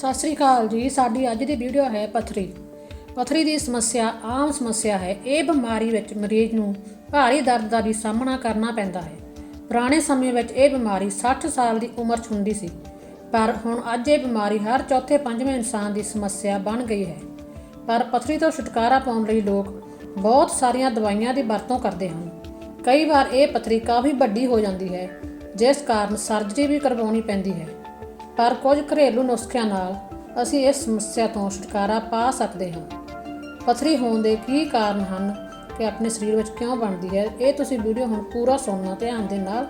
ਸਤਿ ਸ੍ਰੀ ਅਕਾਲ ਜੀ, ਸਾਡੀ ਅੱਜ ਦੀ ਵੀਡੀਓ ਹੈ ਪਥਰੀ। ਪਥਰੀ ਦੀ ਸਮੱਸਿਆ, ਆਮ ਸਮੱਸਿਆ ਹੈ। ਇਹ ਬਿਮਾਰੀ ਵਿੱਚ ਮਰੀਜ਼ ਨੂੰ ਭਾਰੀ ਦਰਦ ਦਾ ਵੀ ਸਾਹਮਣਾ ਕਰਨਾ ਪੈਂਦਾ ਹੈ। ਪੁਰਾਣੇ ਸਮੇਂ ਵਿੱਚ ਇਹ ਬਿਮਾਰੀ 60 ਸਾਲ ਦੀ ਉਮਰ 'ਚ ਹੁੰਦੀ ਸੀ। ਪਰ ਹੁਣ ਅੱਜ ਇਹ ਬਿਮਾਰੀ ਹਰ ਚੌਥੇ ਪੰਜਵੇਂ ਇਨਸਾਨ ਦੀ ਸਮੱਸਿਆ ਬਣ ਗਈ ਹੈ। ਪਰ ਪਥਰੀ ਤੋਂ ਛੁਟਕਾਰਾ ਪਾਉਣ ਲਈ ਲੋਕ ਬਹੁਤ ਸਾਰੀਆਂ ਦਵਾਈਆਂ ਦੀ ਵਰਤੋਂ ਕਰਦੇ ਹਨ। ਕਈ ਵਾਰ ਇਹ ਪਥਰੀ ਕਾਫੀ ਵੱਡੀ ਹੋ ਜਾਂਦੀ ਹੈ, ਜਿਸ ਕਾਰਨ ਸਰਜਰੀ ਵੀ ਕਰਵਾਉਣੀ ਪੈਂਦੀ ਹੈ। ਪਰ ਕੁਝ ਘਰੇਲੂ ਨੁਸਖਿਆਂ ਨਾਲ ਅਸੀਂ ਇਸ ਸਮੱਸਿਆ ਤੋਂ ਛੁਟਕਾਰਾ ਪਾ ਸਕਦੇ ਹਾਂ। ਪਥਰੀ ਹੋਣ ਦੇ ਕੀ ਕਾਰਨ ਹਨ ਕਿ ਆਪਣੇ ਸਰੀਰ ਵਿੱਚ ਕਿਉਂ ਬਣਦੀ ਹੈ, ਇਹ ਤੁਸੀਂ ਵੀਡੀਓ ਹੁਣ ਪੂਰਾ ਸੁਣਨਾ ਧਿਆਨ ਦੇ ਨਾਲ।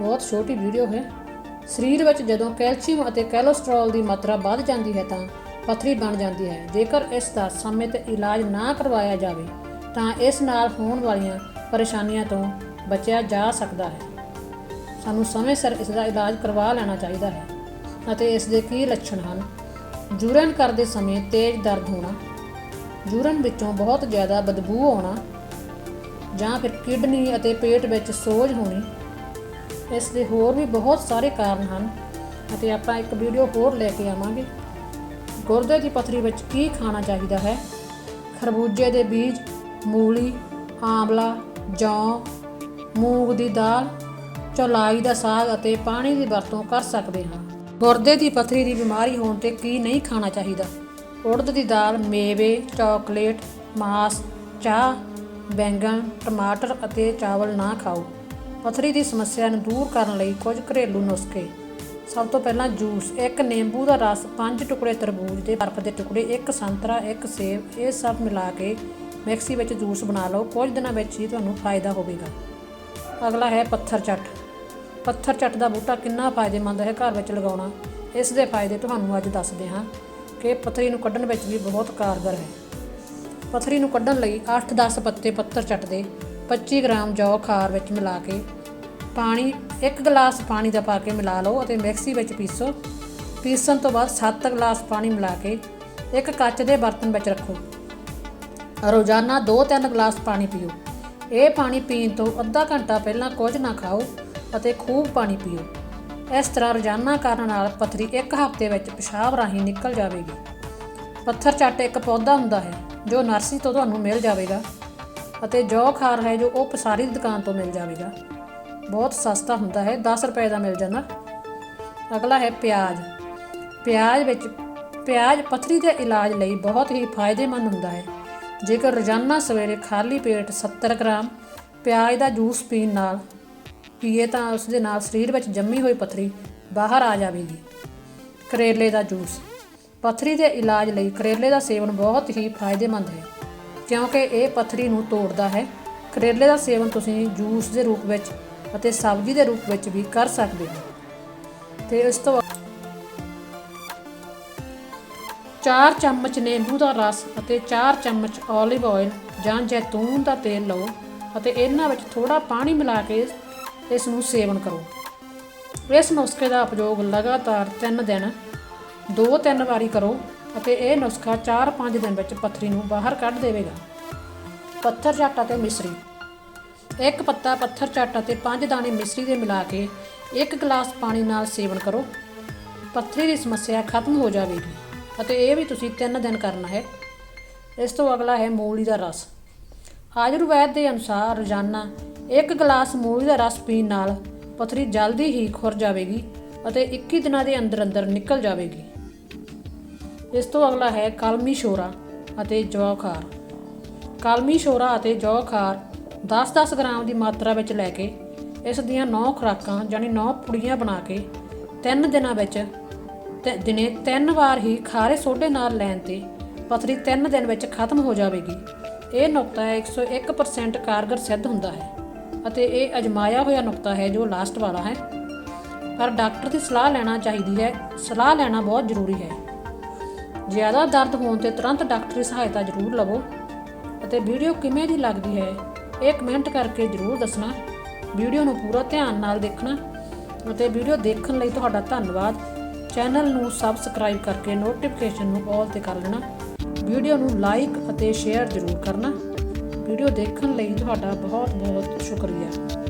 ਬਹੁਤ ਛੋਟੀ ਵੀਡੀਓ ਹੈ। ਸਰੀਰ ਵਿੱਚ ਜਦੋਂ ਕੈਲਸ਼ੀਅਮ ਅਤੇ ਕੋਲੇਸਟ੍ਰੋਲ ਦੀ ਮਾਤਰਾ ਵੱਧ ਜਾਂਦੀ ਹੈ ਤਾਂ ਪਥਰੀ ਬਣ ਜਾਂਦੀ ਹੈ। ਜੇਕਰ ਇਸ ਦਾ ਸਮੇਂ ਤੇ ਇਲਾਜ ਨਾ ਕਰਵਾਇਆ ਜਾਵੇ, ਤਾਂ ਇਸ ਨਾਲ ਹੋਣ ਵਾਲੀਆਂ ਪਰੇਸ਼ਾਨੀਆਂ ਤੋਂ ਬਚਿਆ ਜਾ ਸਕਦਾ ਹੈ। ਸਾਨੂੰ ਸਮੇਂ ਸਿਰ ਇਸ ਦਾ ਇਲਾਜ ਕਰਵਾ ਲੈਣਾ ਚਾਹੀਦਾ ਹੈ। ਅਤੇ ਇਸ ਦੇ ਕੀ ਲੱਛਣ ਹਨ? ਜੂਰਨ ਕਰਦੇ ਸਮੇਂ ਤੇਜ਼ ਦਰਦ ਹੋਣਾ, ਜੂਰਨ ਵਿੱਚੋਂ ਬਹੁਤ ਜ਼ਿਆਦਾ ਬਦਬੂ ਆਉਣਾ ਜਾਂ ਫਿਰ ਕਿਡਨੀ ਅਤੇ ਪੇਟ ਵਿੱਚ ਸੋਜ ਹੋਣੀ, ਇਸ ਦੇ ਹੋਰ ਵੀ ਬਹੁਤ ਸਾਰੇ ਕਾਰਨ ਹਨ ਅਤੇ ਆਪਾਂ ਇੱਕ ਵੀਡੀਓ ਹੋਰ ਲੈ ਕੇ ਆਵਾਂਗੇ। ਗੁਰਦੇ ਦੀ ਪਥਰੀ ਵਿੱਚ ਕੀ ਖਾਣਾ ਚਾਹੀਦਾ ਹੈ? ਖਰਬੂਜੇ ਦੇ ਬੀਜ, ਮੂਲੀ, ਆਂਵਲਾ, ਜੌਂ, ਮੂੰਗ ਦੀ ਦਾਲ, ਚੌਲਾਈ ਦਾ ਸਾਗ ਅਤੇ ਪਾਣੀ ਦੀ ਵਰਤੋਂ ਕਰ ਸਕਦੇ ਹਾਂ। ਗੁਰਦੇ ਦੀ ਪਥਰੀ ਦੀ ਬਿਮਾਰੀ ਹੋਣ ਤੇ ਕੀ ਨਹੀਂ ਖਾਣਾ ਚਾਹੀਦਾ? ਉੜਦ ਦੀ ਦਾਲ, ਮੇਵੇ, ਚਾਕਲੇਟ, ਮਾਸ, ਚਾਹ, ਬੈਂਗਣ, ਟਮਾਟਰ ਅਤੇ ਚਾਵਲ ਨਾ ਖਾਓ। ਪਥਰੀ ਦੀ ਸਮੱਸਿਆ ਨੂੰ ਦੂਰ ਕਰਨ ਲਈ ਕੁਝ ਘਰੇਲੂ ਨੁਸਖੇ। ਸਭ ਤੋਂ ਪਹਿਲਾਂ ਜੂਸ। ਇੱਕ ਨਿੰਬੂ ਦਾ ਰਸ, ਪੰਜ ਟੁਕੜੇ ਤਰਬੂਜ ਦੇ ਬਰਫ਼ ਦੇ ਟੁਕੜੇ, ਇੱਕ ਸੰਤਰਾ, ਇੱਕ ਸੇਬ, ਇਹ ਸਭ ਮਿਲਾ ਕੇ ਮਿਕਸੀ ਵਿੱਚ ਜੂਸ ਬਣਾ ਲਓ। ਕੁਝ ਦਿਨਾਂ ਵਿੱਚ ਹੀ ਤੁਹਾਨੂੰ ਫਾਇਦਾ ਹੋਵੇਗਾ। ਅਗਲਾ ਹੈ ਪੱਥਰ ਚੱਟ। ਪੱਥਰ ਚੱਟ ਦਾ ਬੂਟਾ ਕਿੰਨਾ ਫਾਇਦੇਮੰਦ ਹੈ ਘਰ ਵਿੱਚ ਲਗਾਉਣਾ? ਇਸ ਦੇ ਫਾਇਦੇ ਤੁਹਾਨੂੰ ਅੱਜ ਦੱਸਦੇ ਹਾਂ ਕਿ ਪੱਥਰੀ ਨੂੰ ਕੱਢਣ ਵਿੱਚ ਵੀ ਬਹੁਤ ਕਾਰਗਰ ਹੈ। ਪੱਥਰੀ ਨੂੰ ਕੱਢਣ ਲਈ 8-10 ਪੱਤੇ ਪੱਥਰ ਚੱਟ ਦੇ 25 ਗ੍ਰਾਮ ਜੌ ਖਾਰ ਵਿੱਚ ਮਿਲਾ ਕੇ ਪਾਣੀ 1 ਗਲਾਸ ਪਾਣੀ ਦਾ ਪਾ ਕੇ ਮਿਲਾ ਲਓ ਅਤੇ ਮਿਕਸੀ ਵਿੱਚ ਪੀਸੋ। ਪੀਸਣ ਤੋਂ ਬਾਅਦ 7 ਗਲਾਸ ਪਾਣੀ ਮਿਲਾ ਕੇ ਇੱਕ ਕੱਚ ਦੇ ਬਰਤਨ ਵਿੱਚ ਰੱਖੋ। ਰੋਜ਼ਾਨਾ 2-3 ਗਲਾਸ ਪਾਣੀ ਪੀਓ। ਇਹ ਪਾਣੀ ਪੀਣ ਤੋਂ ਅੱਧਾ ਘੰਟਾ ਪਹਿਲਾਂ ਕੁਝ ਨਾ ਖਾਓ। ਅਤੇ ਖੂਬ ਪਾਣੀ ਪੀਓ। ਇਸ ਤਰ੍ਹਾਂ ਰੋਜ਼ਾਨਾ ਕਰਨ ਨਾਲ ਪੱਥਰੀ ਇੱਕ ਹਫ਼ਤੇ ਵਿੱਚ ਪਿਸ਼ਾਬ ਰਾਹੀਂ ਨਿਕਲ ਜਾਵੇਗੀ। ਪੱਥਰ ਚੱਟ ਇੱਕ ਪੌਦਾ ਹੁੰਦਾ ਹੈ, ਜੋ ਨਰਸਰੀ ਤੋਂ ਤੁਹਾਨੂੰ ਮਿਲ ਜਾਵੇਗਾ ਅਤੇ ਜੋ ਖਾਰ ਹੈ ਜੋ ਉਹ ਪਸਾਰੀ ਦੀ ਦੁਕਾਨ ਤੋਂ ਮਿਲ ਜਾਵੇਗਾ। ਬਹੁਤ ਸਸਤਾ ਹੁੰਦਾ ਹੈ 10 ਰੁਪਏ ਦਾ ਮਿਲ ਜਾਂਦਾ। ਅਗਲਾ ਹੈ ਪਿਆਜ਼। ਪਿਆਜ਼ ਵਿੱਚ, ਪਿਆਜ਼ ਪੱਥਰੀ ਦੇ ਇਲਾਜ ਲਈ ਬਹੁਤ ਹੀ ਫਾਇਦੇਮੰਦ ਹੁੰਦਾ ਹੈ। ਜੇਕਰ ਰੋਜ਼ਾਨਾ ਸਵੇਰੇ ਖਾਲੀ ਪੇਟ 70 ਗ੍ਰਾਮ ਪਿਆਜ਼ ਦਾ ਜੂਸ ਪੀਣ ਨਾਲ ਪੀਏ ਤਾਂ ਉਸ ਦੇ ਨਾਲ ਸਰੀਰ ਵਿੱਚ ਜੰਮੀ ਹੋਈ ਪਥਰੀ ਬਾਹਰ ਆ ਜਾਵੇਗੀ। ਕਰੇਲੇ ਦਾ ਜੂਸ। ਪਥਰੀ ਦੇ ਇਲਾਜ ਲਈ ਕਰੇਲੇ ਦਾ ਸੇਵਨ ਬਹੁਤ ਹੀ ਫਾਇਦੇਮੰਦ ਹੈ, ਕਿਉਂਕਿ ਇਹ ਪਥਰੀ ਨੂੰ ਤੋੜਦਾ ਹੈ। ਕਰੇਲੇ ਦਾ ਸੇਵਨ ਤੁਸੀਂ ਜੂਸ ਦੇ ਰੂਪ ਵਿੱਚ ਅਤੇ ਸਬਜ਼ੀ ਦੇ ਰੂਪ ਵਿੱਚ ਵੀ ਕਰ ਸਕਦੇ ਹੋ। ਤੇ ਇਸ ਤੋਂ 4 ਚਮਚ ਨਿੰਬੂ ਦਾ ਰਸ ਅਤੇ 4 ਚਮਚ ਓਲਿਵ ਆਇਲ ਜਾਂ ਜੈਤੂਨ ਦਾ ਤੇਲ ਲਓ ਅਤੇ ਇਹਨਾਂ ਵਿੱਚ ਥੋੜਾ ਪਾਣੀ ਮਿਲਾ ਕੇ ਇਸ ਨੂੰ ਸੇਵਨ ਕਰੋ। ਇਸ ਨੁਸਖੇ ਦਾ ਉਪਯੋਗ ਲਗਾਤਾਰ 3 ਦਿਨ 2-3 ਵਾਰੀ ਕਰੋ ਅਤੇ ਇਹ ਨੁਸਖਾ 4-5 ਦਿਨ ਵਿੱਚ ਪੱਥਰੀ ਨੂੰ ਬਾਹਰ ਕੱਢ ਦੇਵੇਗਾ। ਪੱਥਰ ਝੱਟ ਅਤੇ ਮਿਸਰੀ। ਇੱਕ ਪੱਤਾ ਪੱਥਰ ਝੱਟ ਅਤੇ 5 ਦਾਣੇ ਮਿਸਰੀ ਦੇ ਮਿਲਾ ਕੇ ਇੱਕ ਗਲਾਸ ਪਾਣੀ ਨਾਲ ਸੇਵਨ ਕਰੋ। ਪੱਥਰੀ ਦੀ ਸਮੱਸਿਆ ਖਤਮ ਹੋ ਜਾਵੇਗੀ ਅਤੇ ਇਹ ਵੀ ਤੁਸੀਂ 3 ਦਿਨ ਕਰਨਾ ਹੈ। ਇਸ ਤੋਂ ਅਗਲਾ ਹੈ ਮੂਲੀ ਦਾ ਰਸ। ਆਯੁਰਵੈਦ ਦੇ ਅਨੁਸਾਰ ਰੋਜ਼ਾਨਾ ਇੱਕ ਗਲਾਸ ਮੂਲੀ ਦਾ ਰਸ ਪੀਣ ਨਾਲ ਪਥਰੀ ਜਲਦੀ ਹੀ ਖੁਰ ਜਾਵੇਗੀ ਅਤੇ 21 ਦਿਨਾਂ ਦੇ ਅੰਦਰ ਅੰਦਰ ਨਿਕਲ ਜਾਵੇਗੀ। ਇਸ ਤੋਂ ਅਗਲਾ ਹੈ ਕਲਮੀ ਸ਼ੋਰਾ ਅਤੇ ਜੌਂ ਖਾਰ। ਕਲਮੀ ਸ਼ੋਰਾ ਅਤੇ ਜੌ ਖਾਰ 10-10 ਗ੍ਰਾਮ ਦੀ ਮਾਤਰਾ ਵਿੱਚ ਲੈ ਕੇ ਇਸ ਦੀਆਂ 9 ਖੁਰਾਕਾਂ ਯਾਨੀ 9 ਪੁੜੀਆਂ ਬਣਾ ਕੇ 3 ਦਿਨਾਂ ਵਿੱਚ ਤੇ ਦਿਨੇ 3 ਵਾਰ ਹੀ ਖਾਰੇ ਸੋਡੇ ਨਾਲ ਲੈਣ ਤੇ ਪਥਰੀ 3 ਦਿਨ ਵਿੱਚ ਖਤਮ ਹੋ ਜਾਵੇਗੀ। ਇਹ ਨੁਕਤਾ 101% ਕਾਰਗਰ ਸਿੱਧ ਹੁੰਦਾ ਹੈ। ਅਤੇ ਇਹ ਅਜਮਾਇਆ ਹੋਇਆ ਨੁਕਤਾ ਹੈ ਜੋ ਲਾਸਟ ਵਾਲਾ ਹੈ। ਪਰ ਡਾਕਟਰ ਦੀ ਸਲਾਹ ਲੈਣਾ ਚਾਹੀਦੀ ਹੈ। ਸਲਾਹ ਲੈਣਾ ਬਹੁਤ ਜ਼ਰੂਰੀ ਹੈ। ਜ਼ਿਆਦਾ ਦਰਦ ਹੋਣ ਤੇ ਤੁਰੰਤ ਡਾਕਟਰੀ ਸਹਾਇਤਾ ਜ਼ਰੂਰ ਲਵੋ ਅਤੇ ਵੀਡੀਓ ਕਿਵੇਂ ਦੀ ਲੱਗਦੀ ਹੈ, ਇਹ ਕਮੈਂਟ ਕਰਕੇ ਜ਼ਰੂਰ ਦੱਸਣਾ। ਵੀਡੀਓ ਨੂੰ ਪੂਰਾ ਧਿਆਨ ਨਾਲ ਦੇਖਣਾ ਅਤੇ ਵੀਡੀਓ ਦੇਖਣ ਲਈ ਤੁਹਾਡਾ ਧੰਨਵਾਦ। ਚੈਨਲ ਨੂੰ ਸਬਸਕ੍ਰਾਈਬ ਕਰਕੇ ਨੋਟੀਫਿਕੇਸ਼ਨ ਨੂੰ ਆਲ ਤੇ ਕਰ ਲੈਣਾ ਵੀਡੀਓ ਨੂੰ ਲਾਈਕ ਅਤੇ ਸ਼ੇਅਰ ਜ਼ਰੂਰ ਕਰਨਾ। ਵੀਡੀਓ ਦੇਖਣ ਲਈ ਤੁਹਾਡਾ ਬਹੁਤ ਬਹੁਤ ਸ਼ੁਕਰੀਆ।